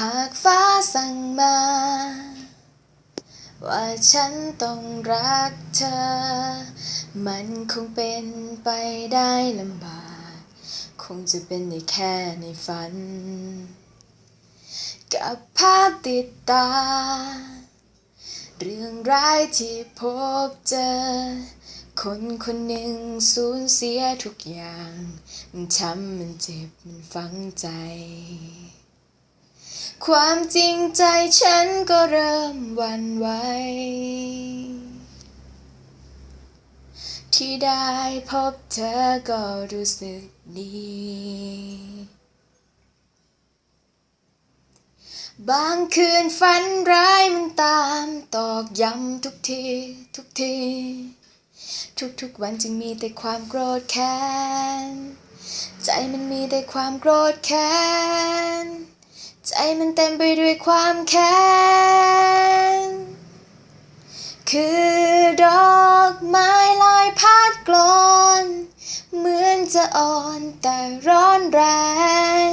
หากฟ้าสั่งมา ว่าฉันต้องรักเธอ มันคงเป็นไปได้ลำบาก คงจะเป็นได้แค่ในฝัน กับภาพติดตา เรื่องร้ายที่พบเจอ คนคนหนึ่งสูญเสียทุกอย่าง มันช้ำมันเจ็บมันฝังใจ ความจริงใจฉันก็เริ่มวันไหวที่ได้พบเธอก็รู้สึกดี บางคืนฝันร้ายมันตามตอกย้ำทุกทีทุกทีทุกๆวันจึงมีแต่ความโกรธแค้น ใจมันมีแต่ความโกรธแค้น ใจมันเต็มไปด้วยความแค้น คือดอกไม้ลอยพัดกลอน เหมือนจะอ่อนแต่ร้อนแรง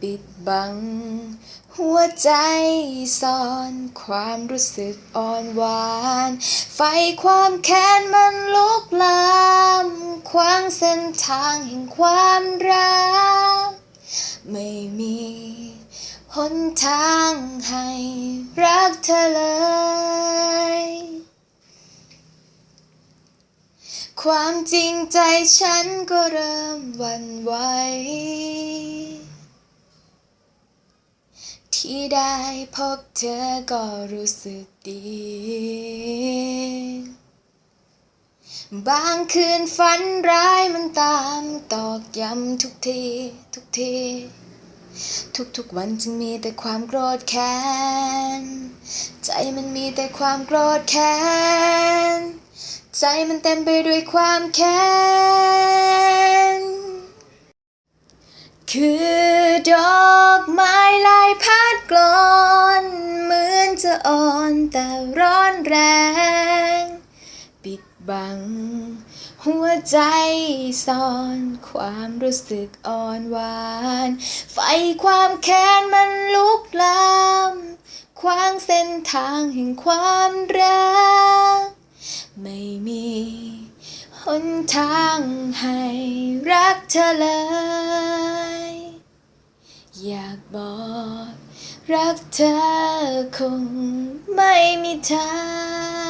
ปิดบัง หัวใจซ่อนความรู้สึกอ่อนหวาน ไฟความแค้นมันลุกลามขวางเส้นทางแห่งความรัก ไม่มี หนทางให้รักเธอเลย ความจริงใจฉันก็เริ่มวันไหว ที่ได้พบเธอก็รู้สึกดี บางคืนฝันร้ายมันตามตอกย้ำทุกที ทุกที ทุกๆวันจึงมีแต่ความโกรธแค้น ใจมันมีแต่ความโกรธแค้น ใจมันเต็มไปด้วยความแค้น คือดอกไม้ลายพัดกลอนเหมือนจะอ่อนแต่ร้อนแรง ปิดบัง หัวใจซ่อนความรู้สึกอ่อนหวาน ไฟความแค้นมันลุกลามขวางเส้นทางแห่งความรัก ไม่มีหนทางให้รักเธอเลย อยากบอกรักเธอคงไม่มีทาง